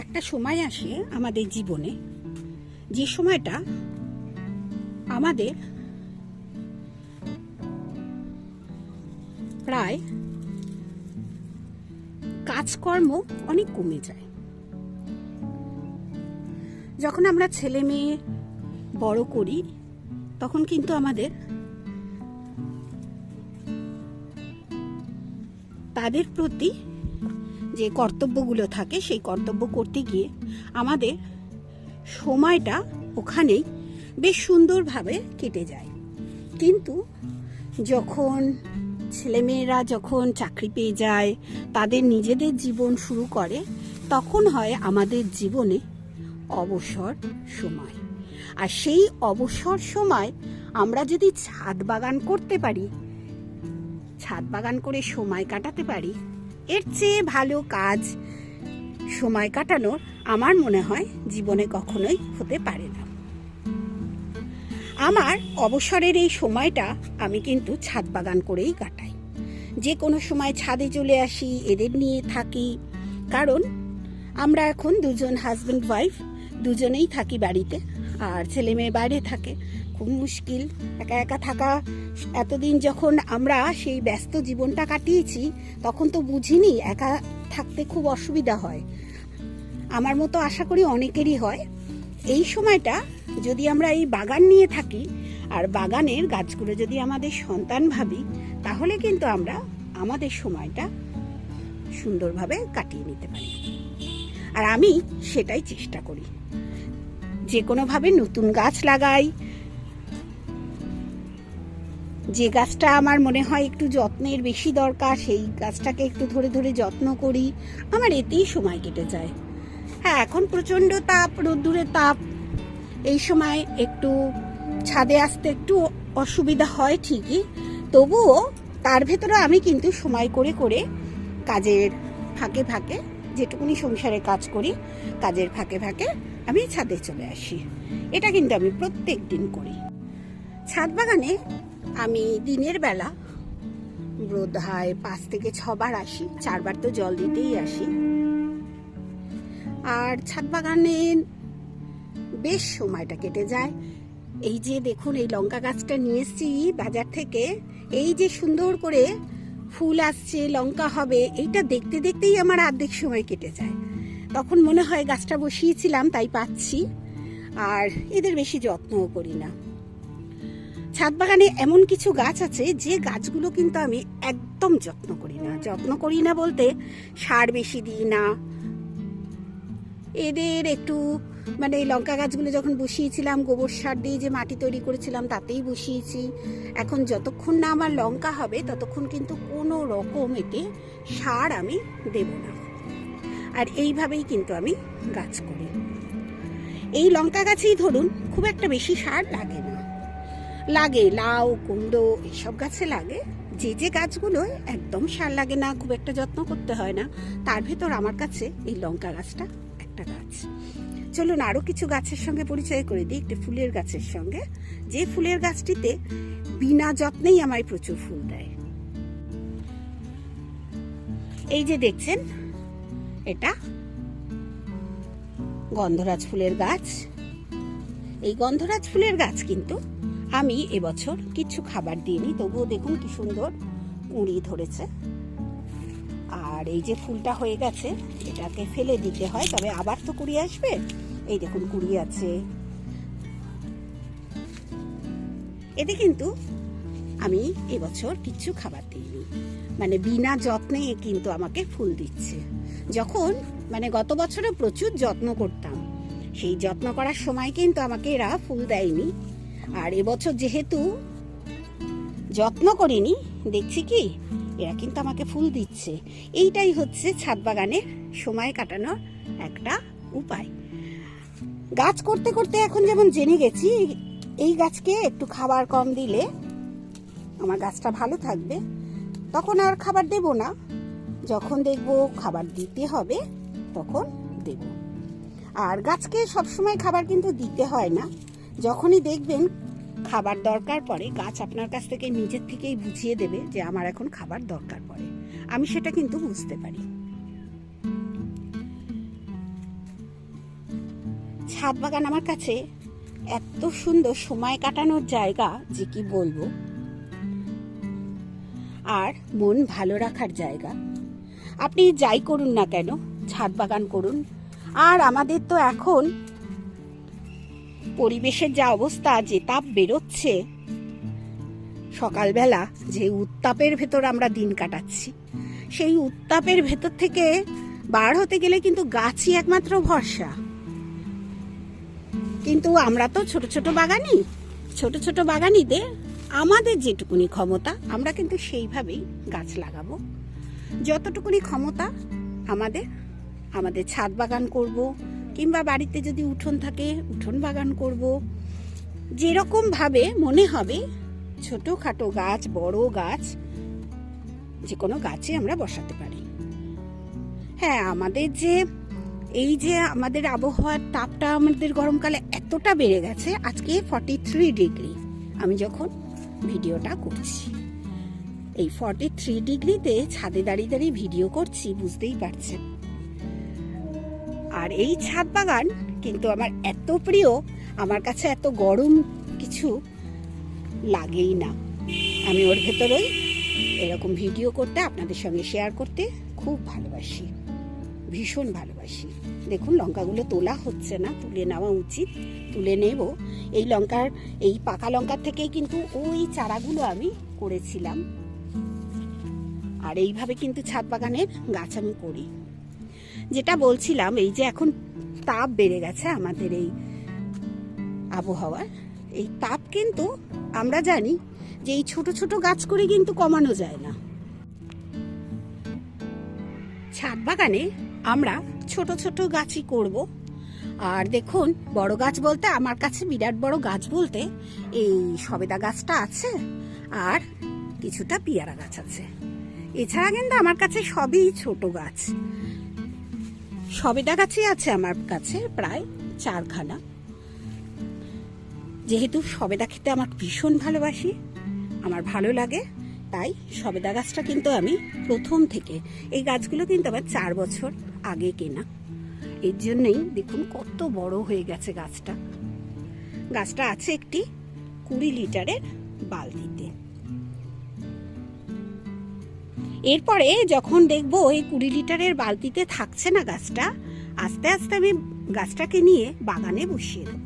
একটা সময় আসে আমাদের জীবনে, যে সময়টা আমাদের প্রায় কাজকর্ম অনেক কমে যায়। যখন আমরা ছেলে মেয়ে বড় করি, তখন কিন্তু আমাদের তাদের প্রতি যে কর্তব্যগুলো থাকে সেই কর্তব্য করতে গিয়ে আমাদের সময়টা ওখানেই বেশ সুন্দরভাবে কেটে যায়। কিন্তু যখন ছেলেমেয়েরা যখন চাকরি পেয়ে যায়, তাদের নিজেদের জীবন শুরু করে, তখন হয় আমাদের জীবনে অবসর সময়। আর সেই অবসর সময় আমরা যদি ছাদ বাগান করতে পারি, ছাদ বাগান করে সময় কাটাতে পারি এর চেয়ে ভালো কাজ সময় কাটানোর আমার মনে হয় জীবনে কখনোই হতে পারে না। আমার অবসরের এই সময়টা আমি কিন্তু ছাদ বাগান করেই কাটাই। যে কোনো সময় ছাদে চলে আসি, এদের নিয়ে থাকি। কারণ আমরা এখন দুজন হাজব্যান্ড ওয়াইফ দুজনেই থাকি বাড়িতে, আর ছেলে মেয়ে বাইরে থাকে। খুব মুশকিল। একা একা থাকা, এতদিন যখন আমরা সেই ব্যস্ত জীবনটা কাটিয়েছি, তখন তো বুঝিনি একা থাকতে খুব অসুবিধা হয়। আমার মতো আশা করি অনেকেরই হয়। এই সময়টা যদি আমরা এই বাগান নিয়ে থাকি, আর বাগানের গাছগুলো যদি আমাদের সন্তান ভাবি, তাহলে কিন্তু আমরা আমাদের সময়টা সুন্দরভাবে কাটিয়ে নিতে পারি। আর আমি সেটাই চেষ্টা করি। যে কোনোভাবে নতুন গাছ লাগাই যে গাছটা আমার মনে হয় একটু যত্নের বেশি দরকার, সেই গাছটাকে একটু ধরে ধরে যত্ন করি। আমার এতেই সময় কেটে যায়। হ্যাঁ এখন প্রচণ্ড তাপ রোদ্দুরে তাপ। এই সময় একটু ছাদে আসতে একটু অসুবিধা হয় ঠিকই, তবুও তার ভেতরে আমি কিন্তু সময় করে করে কাজের ফাঁকে ফাঁকে যেটুকুনি সংসারে কাজ করি, কাজের ফাঁকে ফাঁকে আমি ছাদে চলে আসি। এটা কিন্তু আমি প্রত্যেক দিন করি। ছাদ বাগানে আমি দিনের বেলা বোধ হয় পাঁচ থেকে ছবার আসি, চারবার তো জল দিতেই আসি। আর ছাদ বাগানে বেশ সময়টা কেটে যায়। এই যে দেখুন, এই লঙ্কা গাছটা নিয়ে বাজার থেকে। এই যে সুন্দর করে ফুল আসছে, লঙ্কা হবে, এইটা দেখতে দেখতেই আমার অর্ধেক সময় কেটে যায়। তখন মনে হয় গাছটা বসিয়েছিলাম, তাই পাচ্ছি। আর এদের বেশি যত্নও করি না। ছাদ বাগানে এমন কিছু গাছ আছে, যে গাছগুলো কিন্তু আমি একদম যত্ন করি না। যত্ন করি না বলতে সার বেশি দিই না। এদের একটু মানে এই লঙ্কা গাছগুলো যখন বসিয়েছিলাম, গোবর সার দিয়ে যে মাটি তৈরি করেছিলাম, তাতেই বসিয়েছি। এখন যতক্ষণ না আমার লঙ্কা হবে, ততক্ষণ কিন্তু কোনো রকম এতে সার আমি দেব না। আর এইভাবেই কিন্তু আমি গাছ করি। এই লঙ্কা গাছেই ধরুন, খুব একটা বেশি সার লাগে না। লাগে, লাউ, কুমড়ো, এসব গাছে লাগে। যে যে গাছগুলো একদম সার লাগে না, খুব একটা যত্ন করতে হয় না, তার ভেতর আমার কাছে এই লঙ্কা গাছটা একটা গাছ। চলুন আরও কিছু গাছের সঙ্গে পরিচয় করে দিই, একটি ফুলের গাছের সঙ্গে। যে ফুলের গাছটিতে বিনা যত্নেই আমায় প্রচুর ফুল দেয়। এই যে দেখছেন, এটা গন্ধরাজ ফুলের গাছ। এই গন্ধরাজ ফুলের গাছ কিন্তু আমি এবছর কিছু খাবার দিইনি, তবুও দেখুন কি সুন্দর কুঁড়ি ধরেছে। আর এই যে ফুলটা হয়ে গেছে, এটাকে ফেলে দিতে হয়, তবে আবার তো কুড়ি আসবে। এই দেখুন কুড়ি আছে। এতে কিন্তু আমি এবছর কিচ্ছু খাবার দিইনি। মানে বিনা যত্নে কিন্তু আমাকে ফুল দিচ্ছে। যখন মানে গত বছরে প্রচুর যত্ন করতাম। সেই যত্ন করার সময় কিন্তু আমাকে এরা ফুল দেয়নি। আর এবছর যেহেতু যত্ন করিনি, দেখছি কি, এরা কিন্তু আমাকে ফুল দিচ্ছে। এইটাই হচ্ছে ছাদ বাগানের সময় কাটানোর একটা উপায়। গাছ করতে করতে এখন যেমন জেনে গেছি, এই গাছকে একটু খাবার কম দিলে আমার গাছটা ভালো থাকবে। তখন আর খাবার দেব না। যখন দেখব খাবার দিতে হবে, তখন দেব। আর গাছকে সবসময় খাবার কিন্তু দিতে হয় না। যখনই দেখবেন খাবার দরকার পড়ে, গাছ আপনার কাছ থেকে নিজের থেকেই বুঝিয়ে দেবে যে আমার এখন খাবার দরকার পড়ে। আমি সেটা কিন্তু বুঝতে পারি। ছাদ বাগান আমার কাছে এত সুন্দর সময় কাটানোর জায়গা যে কি বলব? আর মন ভালো রাখার জায়গা। আপনি যাই করুন না কেন, ছাদ বাগান করুন। আর আমাদের তো এখন পরিবেশের যা অবস্থা, যে তাপ বেরোচ্ছে। সকালবেলা যে উত্তাপের ভেতর আমরা দিন কাটাচ্ছি, সেই উত্তাপের ভেতর থেকে বার হতে গেলে কিন্তু গাছই একমাত্র ভরসা। কিন্তু আমরা তো ছোট ছোট বাগানি, ছোট ছোট বাগানিতে আমাদের যেটুকুনি ক্ষমতা, আমরা কিন্তু সেইভাবেই গাছ লাগাবো। যতটুকুনি ক্ষমতা আমাদের আমাদের ছাদ বাগান করব কিংবা বাড়িতে যদি উঠোন থাকে, উঠোন বাগান করব। যেরকম ভাবে মনে হবে, ছোটোখাটো গাছ, বড় গাছ, যে কোনো গাছে আমরা বসাতে পারি। হ্যাঁ আমাদের যে, এই যে আমাদের আবহাওয়ার তাপটা আমাদের গরমকালে এতটা বেড়ে গেছে, আজকে ফর্টি থ্রি ডিগ্রি আমি যখন ভিডিওটা করছি, এই ফর্টি থ্রি ডিগ্রিতে ছাদে দাঁড়িয়ে দাঁড়িয়ে ভিডিও করছি, বুঝতেই পারছেন। আর এই ছাদ বাগান কিন্তু আমার এত প্রিয়, আমার কাছে এত গরম কিছু লাগেই না। আমি ওর ভেতরেই এরকম ভিডিও করতে, আপনাদের সঙ্গে শেয়ার করতে খুব ভালোবাসি, ভীষণ ভালোবাসি। দেখুন, লঙ্কাগুলো তোলা হচ্ছে না, তুলে নেওয়া উচিত, তুলে নেব। এই লঙ্কার, এই পাকা লঙ্কার থেকেই কিন্তু ওই চারাগুলো আমি করেছিলাম। আর এইভাবে কিন্তু ছাদ বাগানের গাছ আমি করি। যেটা বলছিলাম, এই যে এখন তাপ বেড়ে গেছে আমাদের এই আবহাওয়ার, এই তাপ কিন্তু আমরা জানি যে এই ছোট ছোট গাছ করে কিন্তু কমানো যায় না। ছাদ বাগানে আমরা ছোট ছোট গাছই করব। আর দেখুন, বড় গাছ বলতে আমার কাছে বিরাট বড় গাছ বলতে এই সবেদা গাছটা আছে আর কিছুটা পিয়ারা গাছ আছে। এছাড়া কিন্তু আমার কাছে সবই ছোট গাছ। সবেদা গাছই আছে আমার কাছে, প্রায় চারখানা। যেহেতু সবেদা খেতে আমার ভীষণ ভালোবাসি, আমার ভালো লাগে, তাই সবেদা গাছটা কিন্তু আমি প্রথম থেকে। এই গাছগুলো কিন্তু আমার চার বছর আগে কেনা। এর জন্যই দেখুন কত বড় হয়ে গেছে গাছটা। গাছটা আছে একটি কুড়ি লিটারের বালতিতে এরপরে যখন দেখব এই কুড়ি লিটারের বালতিতে থাকছে না গাছটা, আস্তে আস্তে আমি গাছটাকে নিয়ে বাগানে বসিয়ে দেবো।